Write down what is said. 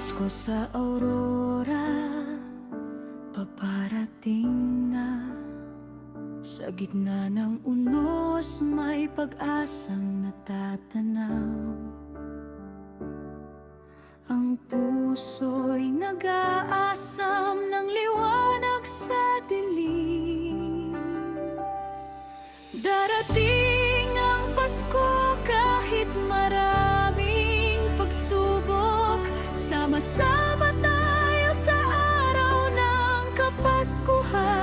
Pasko sa aurora Paparating na. Sa gitna ng unos May pag-asang natatanaw. Ang puso'y nag-aasam Ng liwanag sa dilim. Darating nas.